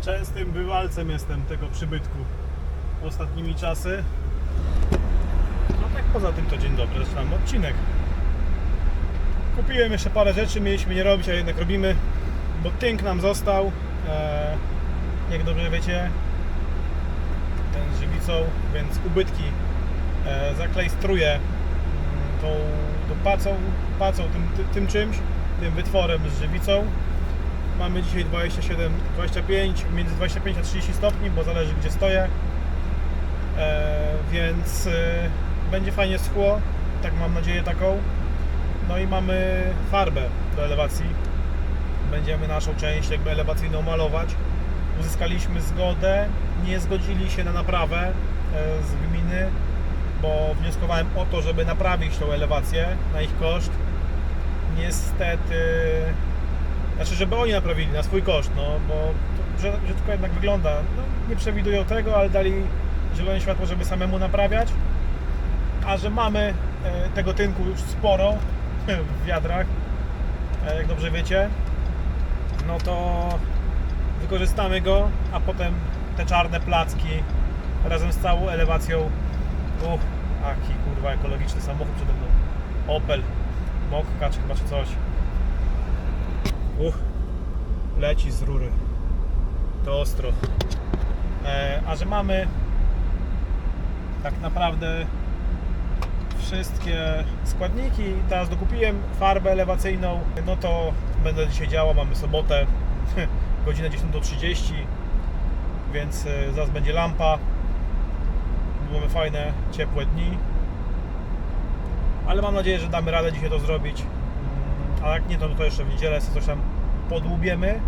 Częstym bywalcem jestem tego przybytku ostatnimi czasy. No tak poza tym to dzień dobry, zaczynamy odcinek. Kupiłem jeszcze parę rzeczy, mieliśmy nie robić, a jednak robimy, bo tynk nam został. E, jak dobrze wiecie, ten z żywicą, więc ubytki e, zaklejstruję mm, tą, tą pacą, pacą tym, tym czymś, tym wytworem z żywicą. Mamy dzisiaj 27, 25, między 25 a 30 stopni, bo zależy gdzie stoję. E, więc e, będzie fajnie schło, tak mam nadzieję taką. No i mamy farbę do elewacji. Będziemy naszą część jakby elewacyjną malować. Uzyskaliśmy zgodę, nie zgodzili się na naprawę e, z gminy, bo wnioskowałem o to, żeby naprawić tą elewację na ich koszt. Niestety, znaczy, żeby oni naprawili na swój koszt, no bo to tylko jednak wygląda. No, nie przewidują tego, ale dali zielone światło, żeby samemu naprawiać. A że mamy e, tego tynku już sporo w wiadrach, e, jak dobrze wiecie, no to wykorzystamy go, a potem te czarne placki razem z całą elewacją. Uch, aki kurwa ekologiczny samochód przede mną. Opel, Mokka czy chyba czy coś. Uch, leci z rury. To ostro. E, a że mamy tak naprawdę wszystkie składniki. Teraz dokupiłem farbę elewacyjną, no to będę dzisiaj działał, mamy sobotę, godzinę 10.30, więc y, zaraz będzie lampa. Mamy fajne, ciepłe dni. Ale mam nadzieję, że damy radę dzisiaj to zrobić. A jak nie, to, to jeszcze w niedzielę sobie coś tam podłubiemy.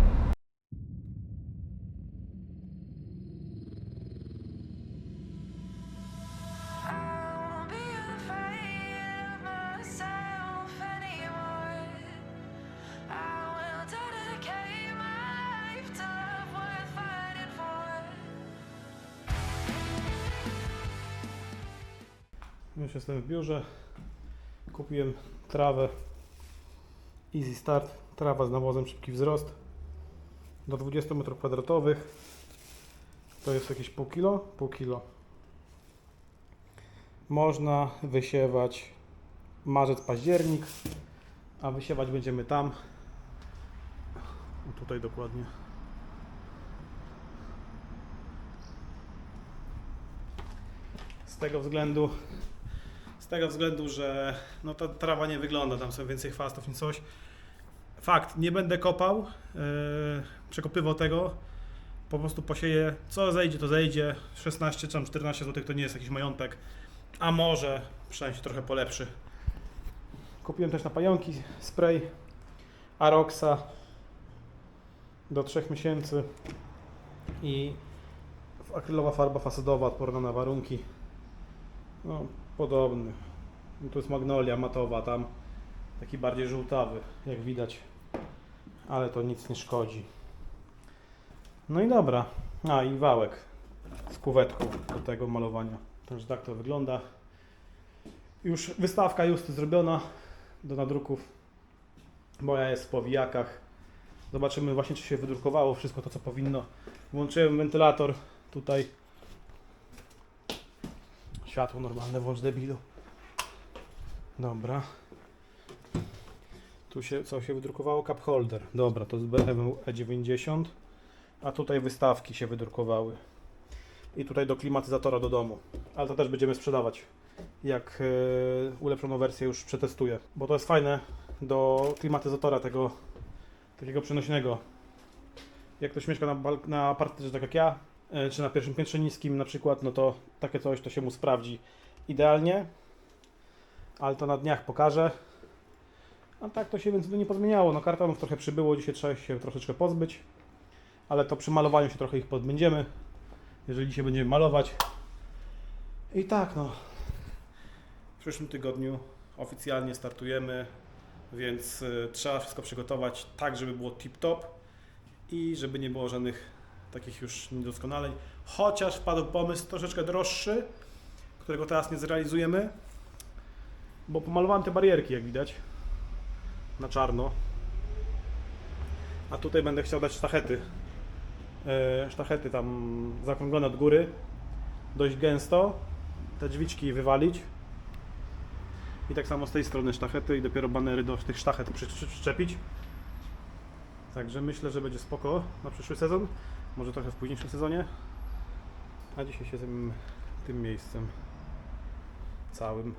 Już jestem w biurze. Kupiłem trawę Easy Start. Trawa z nawozem szybki wzrost. Do 20 m2. To jest jakieś pół kilo? Pół kilo. Można wysiewać marzec, październik, a wysiewać będziemy tam. Tutaj dokładnie. Z tego względu, tego względu, że no ta trawa nie wygląda, tam są więcej chwastów niż coś. Fakt, nie będę kopał, yy, przekopywał tego. Po prostu posieję, co zejdzie, to zejdzie. 16 czy tam 14 zł to nie jest jakiś majątek, a może się trochę polepszy. Kupiłem też na pająki spray Aroxa do 3 miesięcy i akrylowa farba fasadowa odporna na warunki. No, podobny. No, tu jest magnolia matowa, tam taki bardziej żółtawy, jak widać. Ale to nic nie szkodzi. No i dobra. A i wałek z kuwetką do tego malowania. Także tak to wygląda. Już wystawka Justy zrobiona do nadruków. Moja jest w powijakach. Zobaczymy właśnie, czy się wydrukowało wszystko to, co powinno. Włączyłem wentylator tutaj. Światło normalne, włącz debilu. Dobra. Tu się, co się wydrukowało? Cup holder. Dobra, to z BMW E90. A tutaj wystawki się wydrukowały. I tutaj do klimatyzatora do domu. Ale to też będziemy sprzedawać. Jak yy, ulepszoną wersję już przetestuję. Bo to jest fajne do klimatyzatora tego takiego przenośnego. Jak ktoś mieszka na, na tak jak ja, czy na pierwszym piętrze niskim na przykład, no to takie coś to się mu sprawdzi idealnie. Ale to na dniach pokażę. A tak to się więc nie podmieniało. No kartonów trochę przybyło, dzisiaj trzeba się troszeczkę pozbyć. Ale to przy malowaniu się trochę ich pozbędziemy. Jeżeli dzisiaj będziemy malować. I tak no. W przyszłym tygodniu oficjalnie startujemy, więc y, trzeba wszystko przygotować tak, żeby było tip-top i żeby nie było żadnych takich już niedoskonaleń. Chociaż wpadł pomysł troszeczkę droższy, którego teraz nie zrealizujemy, bo pomalowałem te barierki, jak widać, na czarno. A tutaj będę chciał dać sztachety e, sztachety tam zakrąglone od góry, dość gęsto, te drzwiczki wywalić i tak samo z tej strony sztachety i dopiero banery do tych sztachet przy, przy, przyczepić. Także myślę, że będzie spoko na przyszły sezon, może trochę w późniejszym sezonie, a dzisiaj się zajmiemy tym miejscem całym.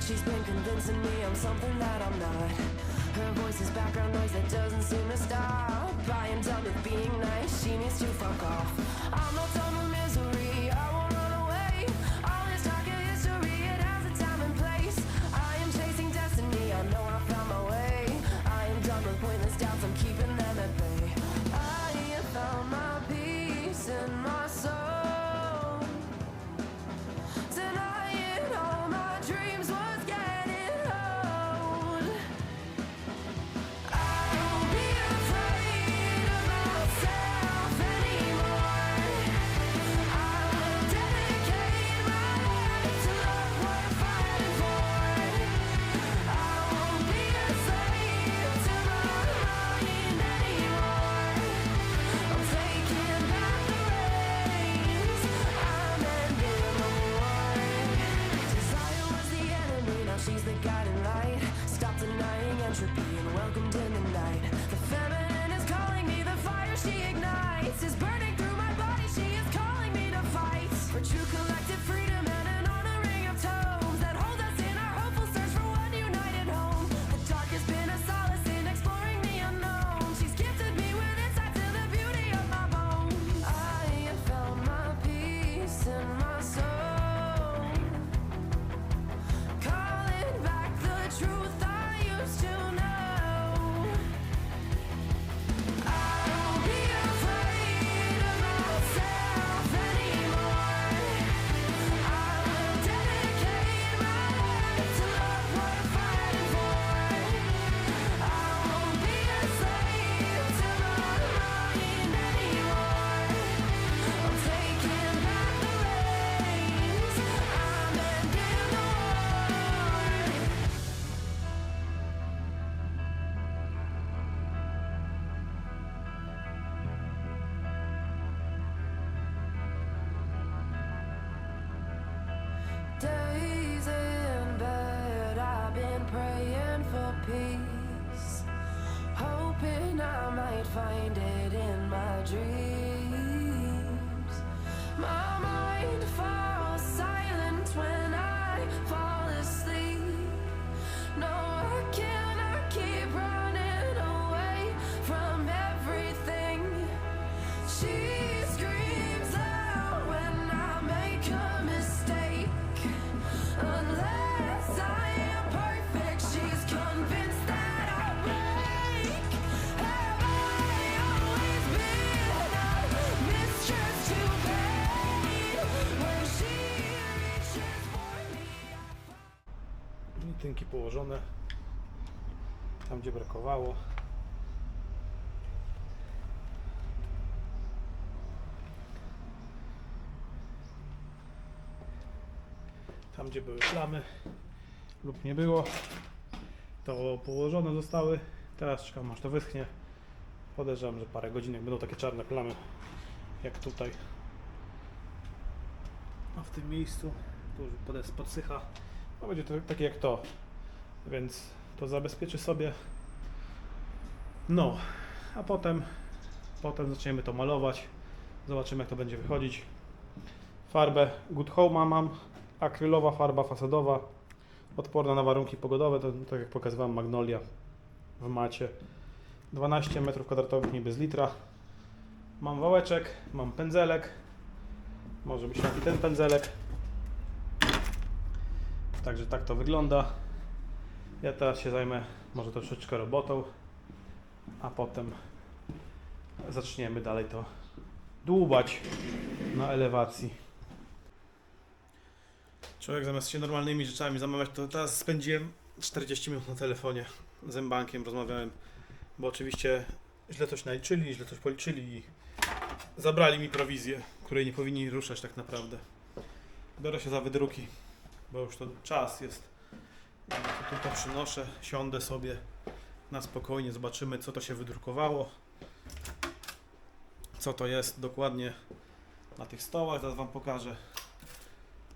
She's been convincing me I'm something that I'm not. Her voice is background noise that doesn't seem to stop. I am done with being nice. She needs to fuck off. I'm not I might find it in my dreams. Położone tam gdzie brakowało. Tam gdzie były plamy lub nie było, to położone zostały. Teraz czekam aż to wyschnie. Podejrzewam, że parę godzinek będą takie czarne plamy jak tutaj. A w tym miejscu tu już podsycha. No będzie to takie jak to. Więc to zabezpieczy sobie. No, a potem potem zaczniemy to malować. Zobaczymy jak to będzie wychodzić. Farbę Good Home mam. Akrylowa farba fasadowa. Odporna na warunki pogodowe, to tak jak pokazywałem Magnolia w macie. 12 m2 niby z litra. Mam wałeczek, mam pędzelek. Może być taki ten pędzelek. Także tak to wygląda. Ja teraz się zajmę może troszeczkę robotą, a potem zaczniemy dalej to dłubać na elewacji. Człowiek zamiast się normalnymi rzeczami zamawiać, to teraz spędziłem 40 minut na telefonie z M-Bankiem, rozmawiałem, bo oczywiście źle coś naliczyli, źle coś policzyli i zabrali mi prowizję. której nie powinni ruszać tak naprawdę. Biorę się za wydruki, bo już to czas jest. Ja to przynoszę, siądę sobie na spokojnie, zobaczymy co to się wydrukowało. Co to jest dokładnie na tych stołach, zaraz Wam pokażę.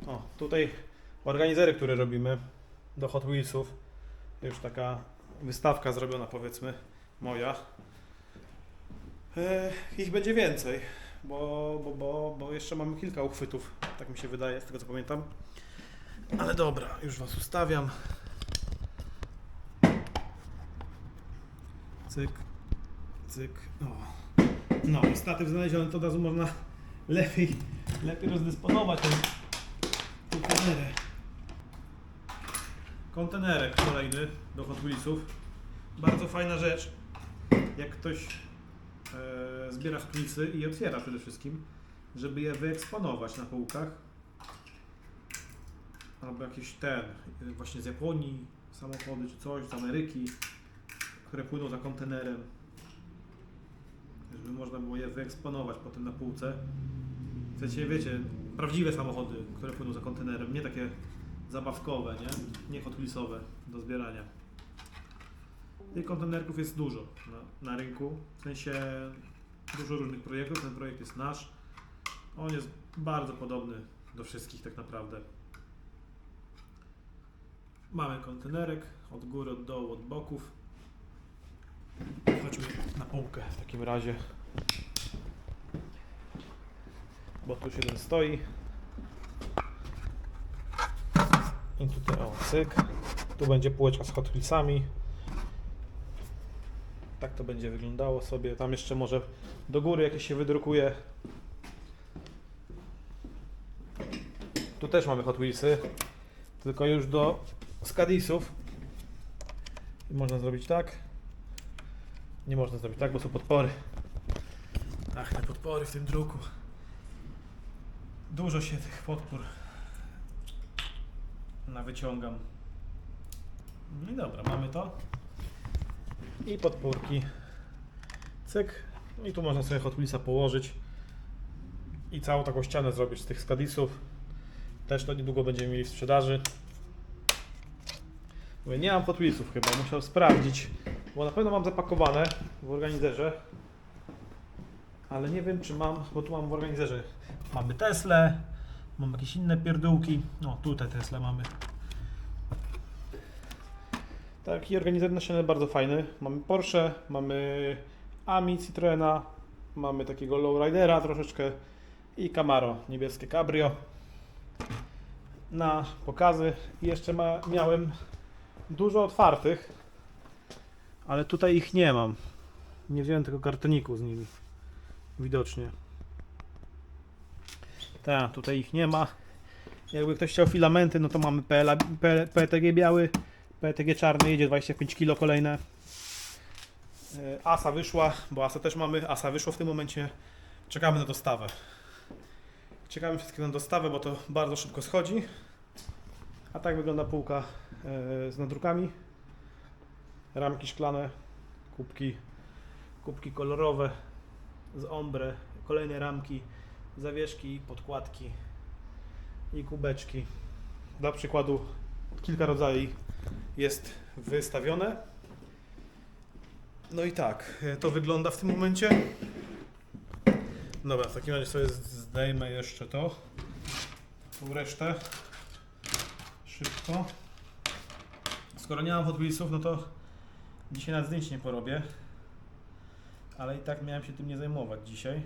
O, tutaj organizery, które robimy do Hot Wheelsów. Już taka wystawka zrobiona powiedzmy, moja. E, ich będzie więcej, bo, bo, bo, bo jeszcze mamy kilka uchwytów, tak mi się wydaje, z tego co pamiętam. Ale dobra, już Was ustawiam. Cyk, cyk, o. No i statyw znaleziony, to od razu można lepiej, lepiej rozdysponować ten kontenerek. Kontenerek kolejny do Hot Wheelsów. Bardzo fajna rzecz. Jak ktoś e, zbiera Hot i otwiera przede wszystkim, żeby je wyeksponować na półkach. Albo jakiś ten, e, właśnie z Japonii, samochody czy coś, z Ameryki, które płyną za kontenerem. Żeby można było je wyeksponować potem na półce. W sensie, wiecie, prawdziwe samochody, które płyną za kontenerem, nie takie zabawkowe, nie? Nie Hot Wheelsowe do zbierania. Tych kontenerków jest dużo na, na rynku, w sensie dużo różnych projektów, ten projekt jest nasz. On jest bardzo podobny do wszystkich tak naprawdę. Mamy kontenerek od góry, od dołu, od boków. Na półkę w takim razie. Bo tu się jeden stoi. I tutaj o, cyk. Tu będzie półeczka z Hot. Tak to będzie wyglądało sobie. Tam jeszcze może do góry jakieś się wydrukuje. Tu też mamy Hot Wheelsy. Tylko już do Skadisów. Można zrobić tak. Nie można zrobić tak, bo są podpory. Ach, te podpory w tym druku. Dużo się tych podpór nawyciągam. No i dobra, mamy to. I podpórki. Cyk. I tu można sobie Hot Wheelsa położyć. I całą taką ścianę zrobić z tych skadisów. Też to niedługo będziemy mieli w sprzedaży. Mówię, nie mam Hot Wheelsów chyba, musiał sprawdzić. Bo na pewno mam zapakowane w organizerze. Ale nie wiem czy mam, bo tu mam w organizerze. Mamy Teslę, mam jakieś inne pierdółki. No tutaj Tesla mamy. Taki organizer na ścianę bardzo fajny. Mamy Porsche, mamy Ami Citroena, mamy takiego lowridera troszeczkę i Camaro, niebieskie Cabrio na pokazy. I jeszcze ma, miałem dużo otwartych, ale tutaj ich nie mam. Nie wziąłem tego kartoniku z nimi. Widocznie. Tak, tutaj ich nie ma. Jakby ktoś chciał filamenty, no to mamy PLA, P- PETG biały, PETG czarny, jedzie 25 kg kolejne. E, Asa wyszła, bo Asa też mamy. Asa wyszło w tym momencie. Czekamy na dostawę. Czekamy wszystkie na dostawę, bo to bardzo szybko schodzi. A tak wygląda półka e, z nadrukami. Ramki szklane, kubki, kubki kolorowe z ombre, kolejne ramki, zawieszki, podkładki i kubeczki. Dla przykładu kilka rodzajów jest wystawione. No i tak, to wygląda w tym momencie. Dobra, w takim razie sobie zdejmę jeszcze to. Tą resztę. Szybko. Skoro nie mam Wheelsów, no to dzisiaj na zdjęć nie porobię. Ale i tak miałem się tym nie zajmować dzisiaj.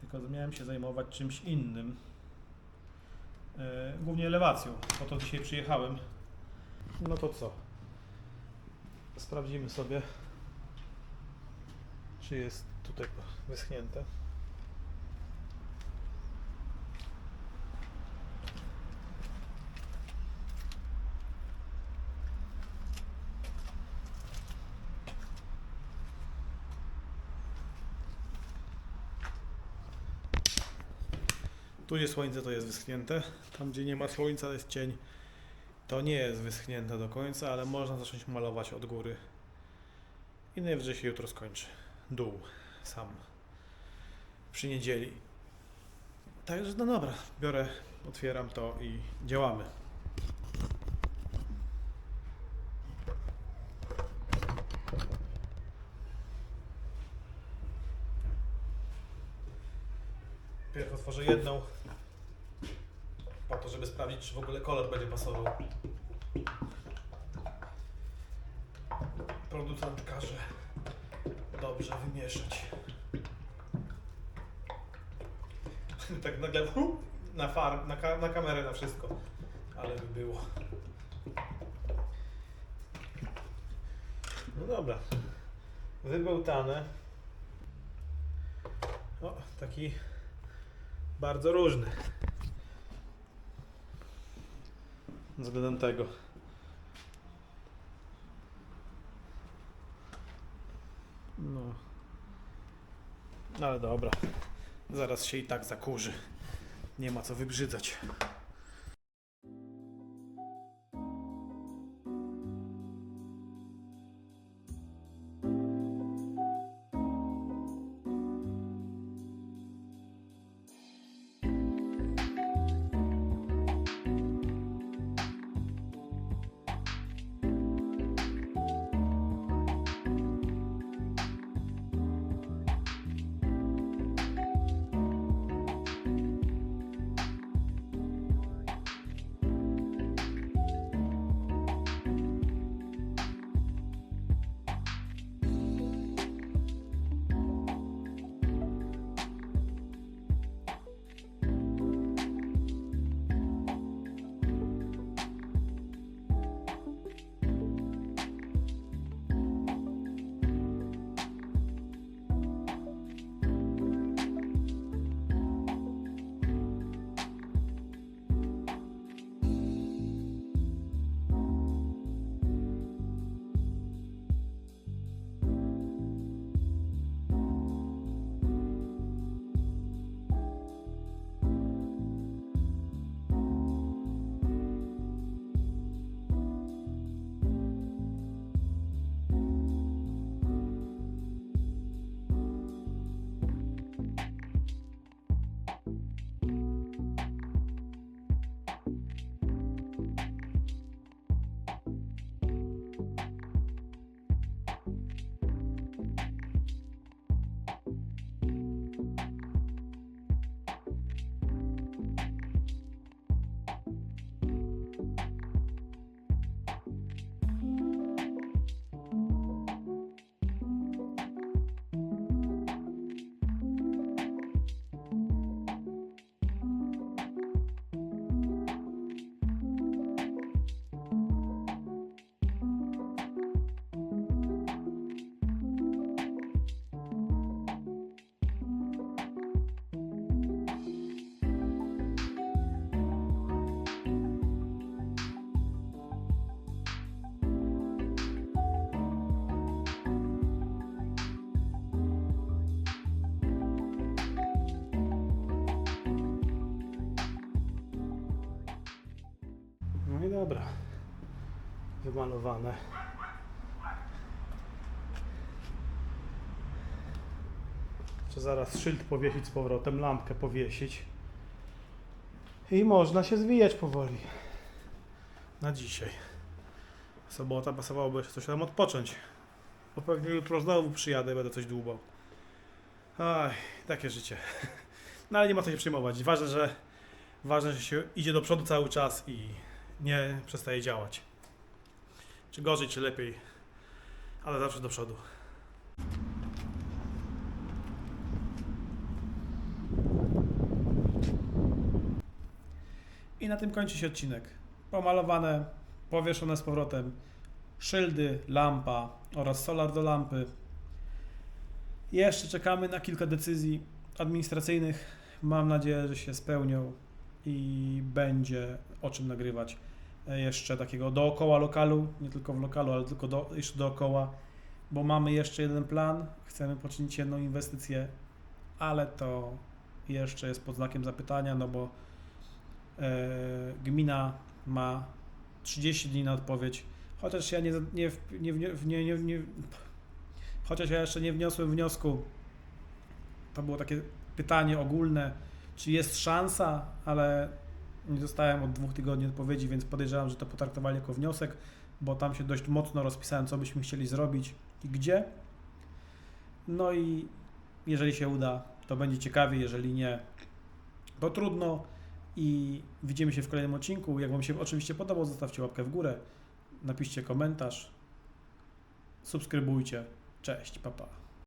Tylko miałem się zajmować czymś innym. E, głównie elewacją. Po to dzisiaj przyjechałem. No to co? Sprawdzimy sobie, czy jest tutaj wyschnięte. Tu słońce, to jest wyschnięte. Tam, gdzie nie ma słońca, jest cień. To nie jest wyschnięte do końca, ale można zacząć malować od góry. I najwyżej się jutro skończy. Dół sam. przy niedzieli. Także no dobra, biorę, otwieram to i działamy. Pierw otworzę jedną, po to, żeby sprawdzić, czy w ogóle kolor będzie pasował. Producent każe dobrze wymieszać. tak nagle na farm, na, ka- na kamerę, na wszystko. Ale by było. No dobra. Wybełtane. O, taki bardzo różny. Względem tego. No. Ale dobra. Zaraz się i tak zakurzy. Nie ma co wybrzydzać. Dobra. Wymalowane. Czy zaraz szyld powiesić z powrotem, lampkę powiesić. I można się zwijać powoli. Na dzisiaj. Sobota pasowałoby jeszcze coś tam odpocząć. Bo pewnie jutro znowu przyjadę i będę coś dłubał. Aj, takie życie. No ale nie ma co się przejmować. Ważne, że ważne, że się idzie do przodu cały czas i nie przestaje działać. Czy gorzej, czy lepiej, ale zawsze do przodu. I na tym kończy się odcinek. Pomalowane, powieszone z powrotem szyldy, lampa oraz solar do lampy. Jeszcze czekamy na kilka decyzji administracyjnych. Mam nadzieję, że się spełnią i będzie o czym nagrywać e, jeszcze takiego dookoła lokalu, nie tylko w lokalu, ale tylko do, jeszcze dookoła, bo mamy jeszcze jeden plan, chcemy poczynić jedną inwestycję, ale to jeszcze jest pod znakiem zapytania, no bo e, gmina ma 30 dni na odpowiedź, chociaż ja nie, nie, nie, nie, nie, nie, nie chociaż ja jeszcze nie wniosłem wniosku, to było takie pytanie ogólne, czy jest szansa, ale nie dostałem od dwóch tygodni odpowiedzi, więc podejrzewam, że to potraktowali jako wniosek, bo tam się dość mocno rozpisałem, co byśmy chcieli zrobić i gdzie. No i jeżeli się uda, to będzie ciekawie, jeżeli nie, to trudno. I widzimy się w kolejnym odcinku. Jak Wam się oczywiście podobał, zostawcie łapkę w górę, napiszcie komentarz, subskrybujcie. Cześć, papa. Pa.